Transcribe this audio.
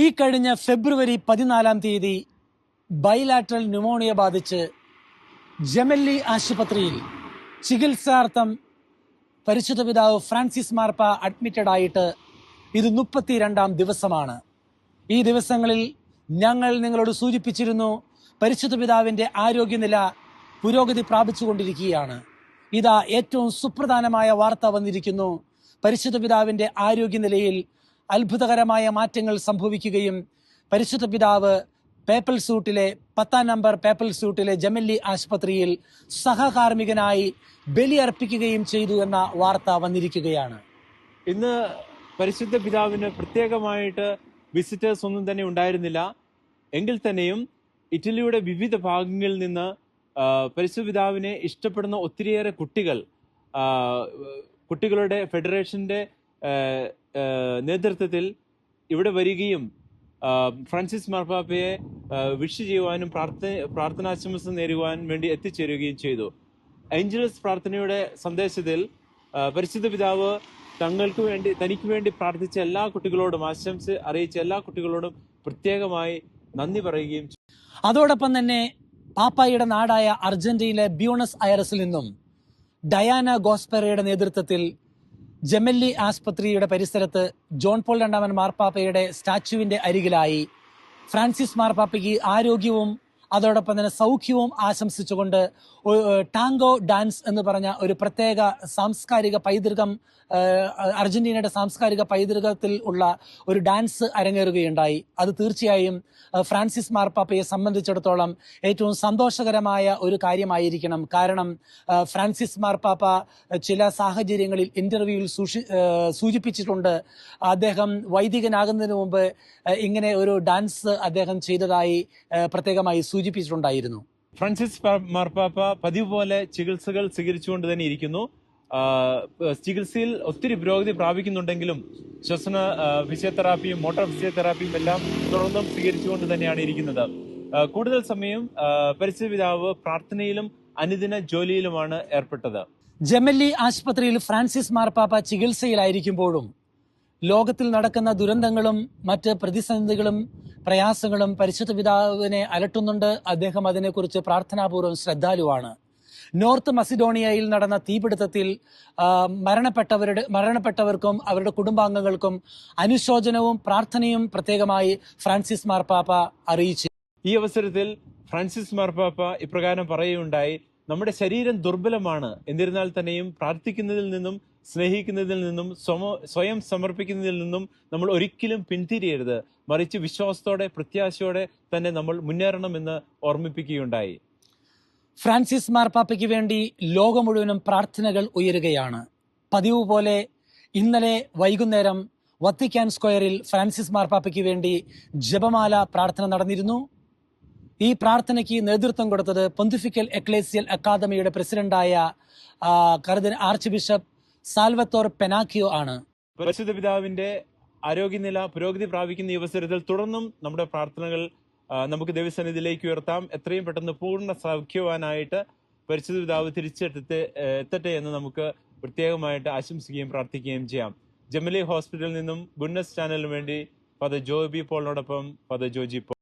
ഈ കഴിഞ്ഞ ഫെബ്രുവരി പതിനാലാം തീയതി ബൈലാറ്ററൽ ന്യൂമോണിയ ബാധിച്ച് ജമല്ലി ആശുപത്രിയിൽ ചികിത്സാർത്ഥം പരിശുദ്ധ പിതാവ് ഫ്രാൻസിസ് മാർപ്പ അഡ്മിറ്റഡ് ആയിട്ട് ഇത് മുപ്പത്തിരണ്ടാം ദിവസമാണ്. ഈ ദിവസങ്ങളിൽ ഞങ്ങൾ നിങ്ങളോട് സൂചിപ്പിച്ചിരുന്നു പരിശുദ്ധ പിതാവിന്റെ ആരോഗ്യനില പുരോഗതി പ്രാപിച്ചുകൊണ്ടിരിക്കുകയാണ്. ഇതാ ഏറ്റവും സുപ്രധാനമായ വാർത്ത വന്നിരിക്കുന്നു. പരിശുദ്ധ പിതാവിന്റെ ആരോഗ്യനിലയിൽ അത്ഭുതകരമായ മാറ്റങ്ങൾ സംഭവിക്കുകയും പരിശുദ്ധ പിതാവ് പേപ്പൽ സൂട്ടിലെ പത്താം നമ്പർ പേപ്പൽ സൂട്ടിലെ ജമല്ലി ആശുപത്രിയിൽ സഹകാർമ്മികനായി ബലിയർപ്പിക്കുകയും ചെയ്തു എന്ന വാർത്ത വന്നിരിക്കുകയാണ്. ഇന്ന് പരിശുദ്ധ പിതാവിന് പ്രത്യേകമായിട്ട് വിസിറ്റേഴ്സ് ഒന്നും തന്നെ ഉണ്ടായിരുന്നില്ല. എങ്കിൽ തന്നെയും ഇറ്റലിയുടെ വിവിധ ഭാഗങ്ങളിൽ നിന്ന് പരിശുദ്ധ പിതാവിനെ ഇഷ്ടപ്പെടുന്ന ഒത്തിരിയേറെ കുട്ടികൾ കുട്ടികളുടെ ഫെഡറേഷന്റെ നേതൃത്വത്തിൽ ഇവിടെ വരികയും ഫ്രാൻസിസ് മാർപ്പാപ്പയെ വിഷ് ചെയ്യുവാനും പ്രാർത്ഥന പ്രാർത്ഥനാശംസ നേരുവാൻ വേണ്ടി എത്തിച്ചേരുകയും ചെയ്തു. ഏഞ്ചലസ് പ്രാർത്ഥനയുടെ സന്ദേശത്തിൽ പരിശുദ്ധ പിതാവ് തങ്ങൾക്ക് വേണ്ടി തനിക്ക് വേണ്ടി പ്രാർത്ഥിച്ച എല്ലാ കുട്ടികളോടും ആശംസ അറിയിച്ച എല്ലാ കുട്ടികളോടും പ്രത്യേകമായി നന്ദി പറയുകയും അതോടൊപ്പം തന്നെ പാപ്പായുടെ നാടായ അർജന്റീനയിലെ ബ്യൂണസ് അയറസിൽ നിന്നും ഡയാന ഗോസ്പെറയുടെ നേതൃത്വത്തിൽ ജമല്ലി ആസ്പത്രിയുടെ പരിസരത്ത് ജോൺ പോൾ രണ്ടാമൻ മാർപ്പാപ്പയുടെ സ്റ്റാച്യുവിന്റെ അരികിലായി ഫ്രാൻസിസ് മാർപ്പാപ്പയ്ക്ക് ആരോഗ്യവും അതോടൊപ്പം തന്നെ സൗഖ്യവും ആശംസിച്ചുകൊണ്ട് ടാങ്കോ ഡാൻസ് എന്ന് പറഞ്ഞ ഒരു പ്രത്യേക സാംസ്കാരിക പൈതൃകം അർജന്റീനയുടെ സാംസ്കാരിക പൈതൃകത്തിൽ ഉള്ള ഒരു ഡാൻസ് അരങ്ങേറുകയുണ്ടായി. അത് തീർച്ചയായും ഫ്രാൻസിസ് മാർപ്പാപ്പയെ സംബന്ധിച്ചിടത്തോളം ഏറ്റവും സന്തോഷകരമായ ഒരു കാര്യമായിരിക്കണം. കാരണം ഫ്രാൻസിസ് മാർപ്പാപ്പ ചില സാഹചര്യങ്ങളിൽ ഇന്റർവ്യൂവിൽ സൂചിപ്പിച്ചിട്ടുണ്ട്. അദ്ദേഹം വൈദികനാകുന്നതിന് മുമ്പ് ഇങ്ങനെ ഒരു ഡാൻസ് അദ്ദേഹം ചെയ്തതായി പ്രത്യേകമായി പ്രത്യേകമായി സൂചിപ്പിച്ചിട്ടുണ്ടായിരുന്നു. ഫ്രാൻസിസ് മാർപ്പാപ്പ പതിവ് പോലെ ചികിത്സകൾ സ്വീകരിച്ചുകൊണ്ട് തന്നെ ഇരിക്കുന്നു. ചികിത്സയിൽ ഒത്തിരി പുരോഗതി പ്രാപിക്കുന്നുണ്ടെങ്കിലും ശ്വസന ഫിസിയോതെറാപ്പിയും മോട്ടോർ ഫിസിയോതെറാപ്പിയും എല്ലാം തുടർന്നും സ്വീകരിച്ചുകൊണ്ട് തന്നെയാണ് ഇരിക്കുന്നത്. കൂടുതൽ സമയം ആ, പരിസ്ഥിതി പിതാവ് പ്രാർത്ഥനയിലും അനുദിന ജോലിയിലുമാണ് ഏർപ്പെട്ടത്. ജമല്ലി ആശുപത്രിയിൽ ഫ്രാൻസിസ് മാർപ്പാപ്പ ചികിത്സയിലായിരിക്കുമ്പോഴും ലോകത്തിൽ നടക്കുന്ന ദുരന്തങ്ങളും മറ്റ് പ്രതിസന്ധികളും പ്രയാസങ്ങളും പരിശുദ്ധ പിതാവിനെ അലട്ടുന്നുണ്ട്. അദ്ദേഹം അതിനെക്കുറിച്ച് പ്രാർത്ഥനാപൂർവം ശ്രദ്ധാലുവാണ്. നോർത്ത് മസിഡോണിയയിൽ നടന്ന തീപിടുത്തത്തിൽ മരണപ്പെട്ടവരുടെ മരണപ്പെട്ടവർക്കും അവരുടെ കുടുംബാംഗങ്ങൾക്കും അനുശോചനവും പ്രാർത്ഥനയും പ്രത്യേകമായി ഫ്രാൻസിസ് മാർപ്പാപ്പ അറിയിച്ചു. ഈ അവസരത്തിൽ ഫ്രാൻസിസ് മാർപ്പാപ്പ ഇപ്രകാരം പറയുകയുണ്ടായി നമ്മുടെ ശരീരം ദുർബലമാണ്. എന്നിരുന്നാൽ തന്നെയും പ്രാർത്ഥിക്കുന്നതിൽ നിന്നും സ്നേഹിക്കുന്നതിൽ നിന്നും സ്വയം സമർപ്പിക്കുന്നതിൽ നിന്നും നമ്മൾ ഒരിക്കലും പിന്തിരിയരുത്. മറിച്ച് വിശ്വാസത്തോടെ പ്രത്യാശയോടെ തന്നെ നമ്മൾ മുന്നേറണമെന്ന് ഓർമ്മിപ്പിക്കുകയുണ്ടായി. ഫ്രാൻസിസ് മാർപ്പാപ്പയ്ക്ക് വേണ്ടി ലോകം മുഴുവനും പ്രാർത്ഥനകൾ ഉയരുകയാണ്. പതിവ് പോലെ ഇന്നലെ വൈകുന്നേരം വത്തിക്കാൻ സ്ക്വയറിൽ ഫ്രാൻസിസ് മാർപ്പാപ്പയ്ക്ക് വേണ്ടി ജപമാല പ്രാർത്ഥന നടന്നിരുന്നു. ഈ പ്രാർത്ഥനയ്ക്ക് നേതൃത്വം കൊടുത്തത് പൊന്തിഫിക്കൽ എക്ലേസിയൽ അക്കാദമിയുടെ പ്രസിഡന്റായ ആ, ആർച്ച് ബിഷപ്പ് സാൽവത്തോർ പെനാക്കിയോ ആണ്. പരിശുദ്ധ പിതാവിന്റെ ആരോഗ്യനില പുരോഗതി പ്രാപിക്കുന്ന ഈ അവസരത്തിൽ തുടർന്നും നമ്മുടെ പ്രാർത്ഥനകൾ നമുക്ക് ദൈവസന്നിധിയിലേക്ക് ഉയർത്താം. എത്രയും പെട്ടെന്ന് പൂർണ സൗഖ്യവാനായിട്ട് പരിശുദ്ധ പിതാവ് തിരിച്ചെടുത്ത് എത്തട്ടെ എന്ന് നമുക്ക് പ്രത്യേകമായിട്ട് ആശംസിക്കുകയും പ്രാർത്ഥിക്കുകയും ചെയ്യാം. ജമലി ഹോസ്പിറ്റലിൽ നിന്നും ഗുഡ്നസ് ചാനലിന് വേണ്ടി പദ ജോബി പോളിനോടൊപ്പം പദ ജോജി പോൾ